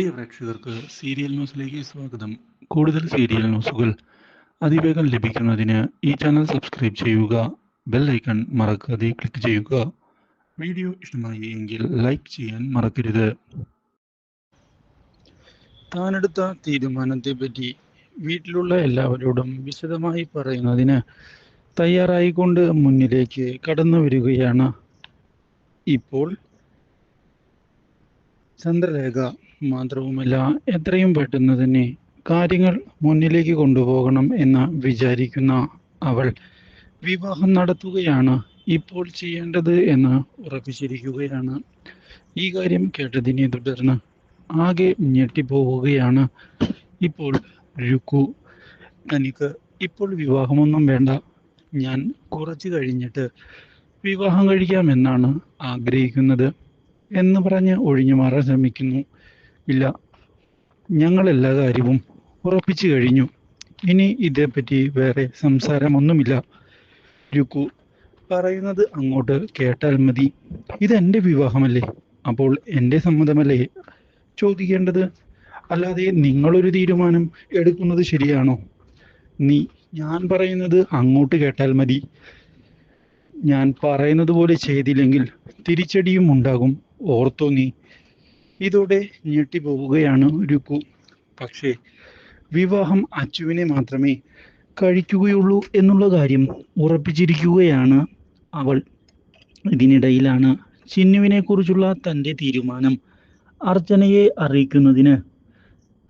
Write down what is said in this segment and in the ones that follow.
പ്രിയ പ്രേക്ഷകർക്ക് സീരിയൽ ന്യൂസിലേക്ക് സ്വാഗതം. കൂടുതൽ സീരിയൽ ന്യൂസുകൾ അതിവേഗം ലഭിക്കുന്നതിന് ഈ ചാനൽ സബ്സ്ക്രൈബ് ചെയ്യുക ബെൽ ഐക്കൺ മറക്കാതെ ക്ലിക്ക് ചെയ്യുക. വീഡിയോ ഇഷ്ടമായി എങ്കിൽ ലൈക്ക് ചെയ്യാൻ മറക്കരുത്. താനെടുത്ത തീരുമാനത്തെപ്പറ്റി വീട്ടിലുള്ള എല്ലാവരോടും വിശദമായി പറയുന്നതിന് തയ്യാറായിക്കൊണ്ട് മുന്നിലേക്ക് കടന്നു വരികയാണ് ഇപ്പോൾ ചന്ദ്രലേഖ മാത്രവുമല്ല എത്രയും പെട്ടെന്ന് തന്നെ കാര്യങ്ങൾ മുന്നിലേക്ക് കൊണ്ടുപോകണം എന്ന് വിചാരിക്കുന്ന അവൾ വിവാഹം നടത്തുകയാണ് ഇപ്പോൾ ചെയ്യേണ്ടത് എന്ന് ഉറപ്പിച്ചിരിക്കുകയാണ്. ഈ കാര്യം കേട്ടതിനെ തുടർന്ന് ആകെ ഞെട്ടിപ്പോവുകയാണ് ഇപ്പോൾ രുക്കു. തനിക്ക് ഇപ്പോൾ വിവാഹമൊന്നും വേണ്ട. ഞാൻ കുറച്ച് കഴിഞ്ഞിട്ട് വിവാഹം കഴിക്കാമെന്നാണ് ആഗ്രഹിക്കുന്നത് എന്ന് പറഞ്ഞ് ഒഴിഞ്ഞു മാറാൻ ശ്രമിക്കുന്നു. ഇല്ല. ഞങ്ങളെല്ലാ കാര്യവും ഉറപ്പിച്ചു കഴിഞ്ഞു. ഇനി ഇതേപ്പറ്റി വേറെ സംസാരമൊന്നുമില്ല. രുക്കു പറയുന്നത് അങ്ങോട്ട് കേട്ടാൽ മതി. ഇതെന്റെ വിവാഹമല്ലേ? അപ്പോൾ എന്റെ സമ്മതമല്ലേ? ചോദിക്കേണ്ടത്? അല്ലാതെ നിങ്ങളൊരു തീരുമാനം എടുക്കുന്നത് ശരിയാണോ? നീ ഞാൻ പറയുന്നത് അങ്ങോട്ട് കേട്ടാൽ മതി. ഞാൻ പറയുന്നത് പോലെ ചെയ്തില്ലെങ്കിൽ തിരിച്ചടിയും ഉണ്ടാകും. ഓർത്തോ നീ. ഇതോടെ ഞെട്ടിപ്പോവുകയാണ് രുക്കു. പക്ഷേ വിവാഹം അച്ചുവിനെ മാത്രമേ കഴിക്കുകയുള്ളൂ എന്നുള്ള കാര്യം ഉറപ്പിച്ചിരിക്കുകയാണ് അവൾ. ഇതിനിടയിലാണ് ചിന്നുവിനെ കുറിച്ചുള്ള തന്റെ തീരുമാനം അർച്ചനയെ അറിയിക്കുന്നതിന്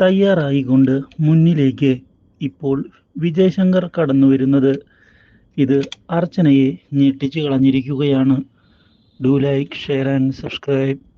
തയ്യാറായിക്കൊണ്ട് മുന്നിലേക്ക് ഇപ്പോൾ വിജയശങ്കർ കടന്നു വരുന്നത് ഇത് അർച്ചനയെ ഞെട്ടിച്ചു കളഞ്ഞിരിക്കുകയാണ്. Do like share and subscribe.